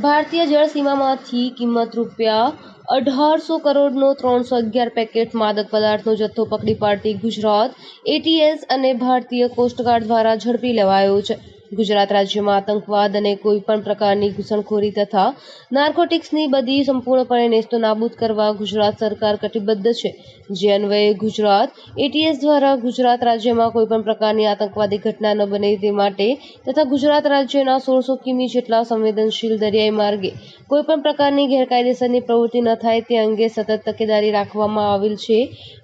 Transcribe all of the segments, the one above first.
ભારતીય જળ સીમામાંથી કિંમત રૂપિયા અઢારસો કરોડનો ત્રણસો અગિયાર પેકેટ માદક પદાર્થનો જથ્થો પકડી પાડતી ગુજરાત એટીએસ અને ભારતીય કોસ્ટગાર્ડ દ્વારા ઝડપી લેવાયો છે. ગુજરાત રાજ્યમાં આતંકવાદ અને કોઈપણ પ્રકારની ઘૂસણખોરી તથા નાર્કોટિક્સની બધી સંપૂર્ણપણે નેસ્તો નાબૂદ કરવા ગુજરાત સરકાર કટિબદ્ધ છે. જે અન્વયે ગુજરાત એટીએસ દ્વારા ગુજરાત રાજ્યમાં કોઈપણ પ્રકારની આતંકવાદી ઘટના ન બને તે માટે તથા ગુજરાત રાજ્યના સોળસો કિમી જેટલા સંવેદનશીલ દરિયાઈ માર્ગે કોઈપણ પ્રકારની ગેરકાયદેસરની પ્રવૃત્તિ ન થાય તે અંગે સતત તકેદારી રાખવામાં આવેલ છે.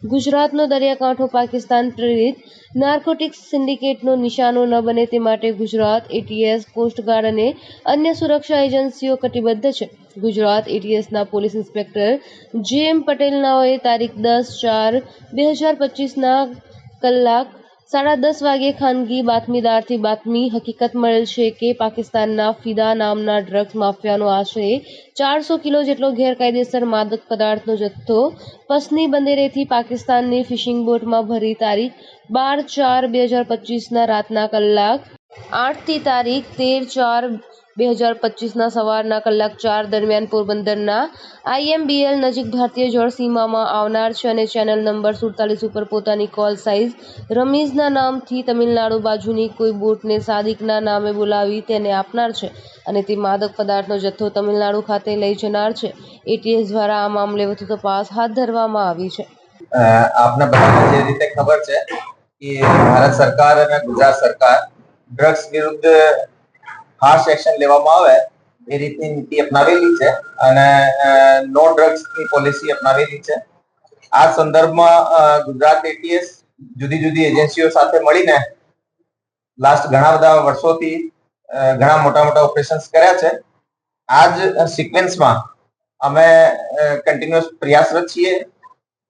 ગુજરાતનો દરિયાકાંઠો પાકિસ્તાન પ્રેરિત નાર્કોટિક્સ સિન્ડિકેટનો નિશાનો ન બને તે માટે ગુજરાત એટીએસ કોસ્ટગાર્ડ અને અન્ય સુરક્ષા એજન્સીઓ કટિબદ્ધ છે. ગુજરાત એટીએસના પોલીસ ઇન્સ્પેક્ટર જે એમ પટેલનાઓએ તારીખ દસ ચાર બે હજાર પચીસના કલાક સાડા દસ વાગે ખાનગી બાતમીદારથી બાતમી હકીકત મળેલ છે કે પાકિસ્તાનના ફિદા નામના ડ્રગ્સ માફિયાનો આશરે ચારસો કિલો જેટલો ગેરકાયદેસર માદક પદાર્થનો જથ્થો પસની બંદરેથી પાકિસ્તાનની ફિશિંગ બોટમાં ભરી તારીખ બાર ચાર બે હજાર પચીસના રાતના કલાક આઠથી તારીખ તેર ચાર બે હજાર પચીસના સવારના કલાક ચાર દરમિયાન પોરબંદરના આઈએમબીએલ નજીક ભારતીય જળ સીમામાં આવનાર છે અને ચેનલ નંબર સુડતાલીસ ઉપર પોતાની કોલ સાઇઝ રમીઝના નામથી તમિલનાડુ બાજુની કોઈ બોટને સાદિકના નામે બોલાવી તેને આપનાર છે અને તે માદક પદાર્થનો જથ્થો તમિલનાડુ ખાતે લઈ જનાર છે. એટીએસ દ્વારા આ મામલે વધુ તપાસ હાથ ધરવામાં આવી છે. આપને બધાને જે રીતે ખબર છે કે ભારત સરકાર અને ગુજરાત સરકાર ડ્રગ્સ વિરુદ્ધ હાર્શ એક્શન લેવામાં આવે, એ રીતની નીતિ અપનાવેલી છે અને નો ડ્રગ્સની પોલિસી અપનાવેલી છે. આ સંદર્ભમાં ગુજરાત એટીએસ જુદી જુદી એજન્સીઓ સાથે મળીને લાસ્ટ ઘણા બધા વર્ષોથી ઘણા મોટા મોટા ઓપરેશન્સ કર્યા છે. આ જ સિક્વન્સમાં અમે કન્ટિન્યુઅસ પ્રયાસરત છીએ.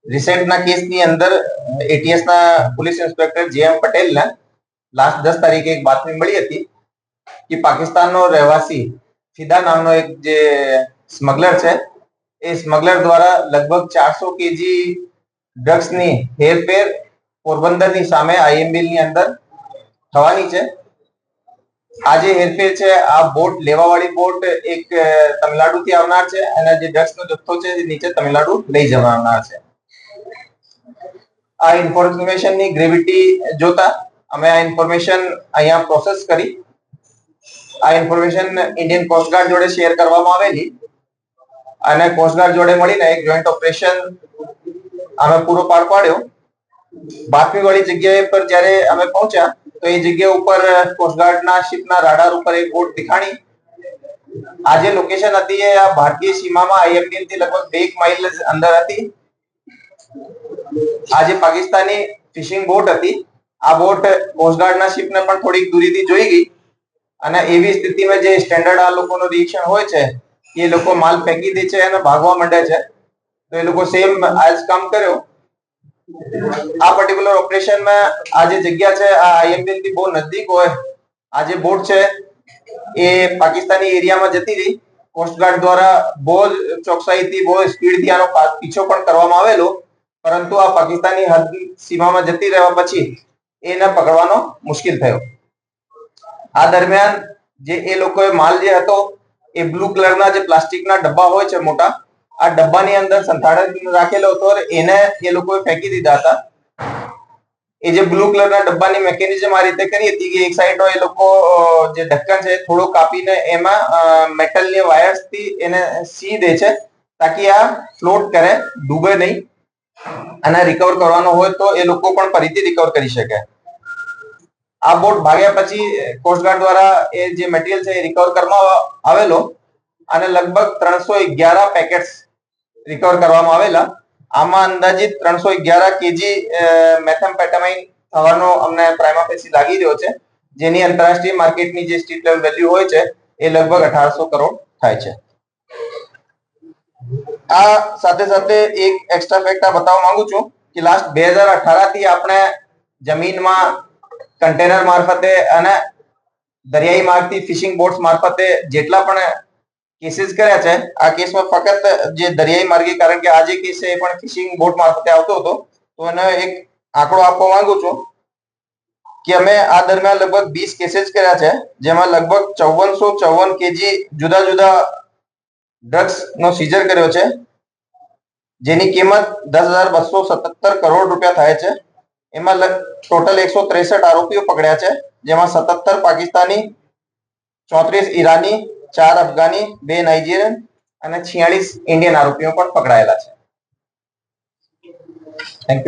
રિસેન્ટના કેસની અંદર એટીએસના પોલીસ ઇન્સ્પેક્ટર જે એમ પટેલને લાસ્ટ દસ તારીખે એક બાતમી મળી હતી કે પાકિસ્તાનનો રહેવાસી ફિદા નામનો એક જે સ્મગલર છે, એ સ્મગલર દ્વારા લગભગ ચારસો કેજી ડ્રગ્સની હેરફેર પોરબંદરની સામે આઈએમબીલની અંદર થવાની છે. આ જે હેરફેર છે, આ બોટ, લેવાવાળી બોટ એક તમિલનાડુથી આવનાર છે અને જે ડ્રગ્સનો જથ્થો છે, એ નીચે તમિલનાડુ લઈ જવાનાર છે. આ ઇન્ફોર્મેશનની ગ્રેવિટી જોતા અમે આ ઇન્ફોર્મેશન અહીંયા પ્રોસેસ કરી. આ ઇન્ફોર્મેશન ઇન્ડિયન કોસ્ટગાર્ડ જોડે શેર કરવામાં આવેલી. અને કોસ્ટગાર્ડ જોડે મળીને એક જોઈન્ટ ઓપરેશન અમે પૂરો પાર પાડ્યો. બાકી વાળી જગ્યાએ પર જ્યારે અમે પહોંચ્યા, તો એ જગ્યા ઉપર કોસ્ટગાર્ડના શિપના રાડાર ઉપર એક બોટ દેખાણી. આ જે લોકેશન હતી એ આ ભારતીય સીમામાં આઈએમડી થી લગભગ બે માઇલ અંદર હતી. આ જે પાકિસ્તાની ફિશિંગ બોટ હતી. આ બોટ કોસ્ટગાર્ડના શિપને પણ થોડીક દૂરીથી જોઈ ગઈ. અને એવી સ્થિતિમાં જે સ્ટેન્ડર્ડ આ લોકોનું રિએક્શન હોય છે, એ લોકો માલ ફેંકી દે છે અને ભાગવા માંડે છે. તો એ લોકો સેમ આજ કામ કર્યો. આ પર્ટિક્યુલર ઓપરેશનમાં આ જે જગ્યા છે, આ આઈએમબીએલથી બહુ નજીક હોય, આ જે બોટ છે, એ પાકિસ્તાની એરિયામાં જતી રહી. કોસ્ટગાર્ડ દ્વારા બહુ ચોકસાઈથી, બહુ સ્પીડથી આનો પીછો પણ કરવામાં આવેલો. પરંતુ આ પાકિસ્તાની હદ સીમામાં જતી રહેવા પછી એને પકડવાનો મુશ્કેલ થયો. આ દરમિયાન જે એ લોકોએ માલ જે હતો, એ બ્લુ કલરના જે પ્લાસ્ટિકના ડબ્બા હોય છે મોટા, આ ડબ્બાની અંદર સંતાડીને રાખેલો હતો એને એ લોકોએ ફેંકી દીધા હતા. એ જે બ્લુ કલરના ડબ્બાની મેકેનિઝમ આ રીતે કરી હતી કે એક સાઈડ એ લોકો જે ઢક્કન છે થોડો કાપીને એમાં મેટલની વાયર્સથી એને સી દે છે, તાકી આ ફ્લોટ કરે, ડૂબે નહીં. અને રિકવર કરવાનો હોય તો એ લોકો પણ ફરીથી રિકવર કરી શકે. આ બોટ ભાગ્યા પછી કોસ્ટગાર્ડ દ્વારા એ જે મટીરિયલ છે એ રિકવર કરવામાં આવેલો અને લગભગ ત્રણસો અગિયાર પેકેટ્સ રિકવર કરવામાં આવેલા. આમાં અંદાજિત ત્રણસો અગિયાર કેજી મેથેમ્પેટામાઇન થવાનો અમને પ્રાઇમાફેસી લાગી રહ્યો છે. જેની આંતરરાષ્ટ્રીય માર્કેટની જે સ્ટ્રીટ લેવલ વેલ્યુ હોય છે એ લગભગ અઢારસો કરોડ થાય છે. આ સાથે સાથે એક એક્સ્ટ્રા ફેક્ટ આ બતાવવા માંગુ છું કે લાસ્ટ બે હજાર અઠારથી આપણે જમીનમાં કન્ટેનર મારફતે અને દરિયાઈ માર્ગથી ફિશિંગ બોટ્સ મારફતે જેટલા પણ કેસીસ કર્યા છે, આ કેસમાં ફક્ત જે દરિયાઈ માર્ગે, કારણ કે આ જે કેસ છે એ પણ ફિશિંગ બોટ મારફતે આવતો હતો, તો એને એક આંકડો આપવા માંગુ છું કે અમે આ દરમિયાન લગભગ વીસ કેસીસ કર્યા છે, જેમાં લગભગ ચૌવનસો ચૌવન કેજી જુદા જુદા ડ્રગ્સ નો સીઝર કર્યો છે, જેની કિંમત દસ હજાર બસો સત્તર કરોડ રૂપિયા થાય છે. એમાં ટોટલ એકસો ત્રેસઠ આરોપીઓ પકડ્યા છે, જેમાં સત્તર પાકિસ્તાની, ચોત્રીસ ઈરાની, ચાર અફઘાની, બે નાઇજીરિયન અને છિયાળીસ ઇન્ડિયન આરોપીઓ પણ પકડાયેલા છે. થેન્ક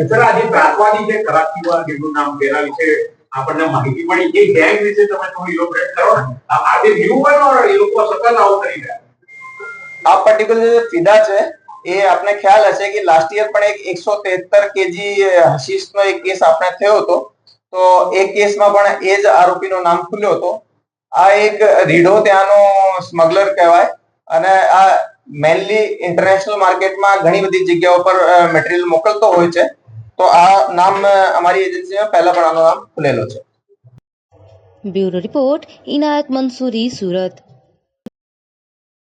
જેનું નામ તેના વિશે આપણને માહિતી મળી. એ ગેંગ વિશે તમે થોડી ઇલોબરેટ કરો આજે ન્યૂ બનો એ લોકો સતત આવું કરી રહ્યા આ પર્ટિક્યુલર જે ફિદા છે, એ આપણે ખ્યાલ હશે કે લાસ્ટ યર પણ એક એકસો તેતર કેજી હશીશનો એક કેસ આપણે થયો હતો. તો એ કેસમાં પણ એ જ આરોપીનું નામ ખુલ્યો હતો. આ એક રીઢો ત્યાંનો સ્મગલર કહેવાય. અને આ મેનલી ઇન્ટરનેશનલ માર્કેટમાં ઘણી બધી જગ્યાઓ પર મટીરિયલ મોકલતો હોય છે. તો આ નામ અમારી એજન્સીમાં પહેલા પણ આનું નામ ખુલેલો છે. Bureau report, Inayat Mansuri, Surat.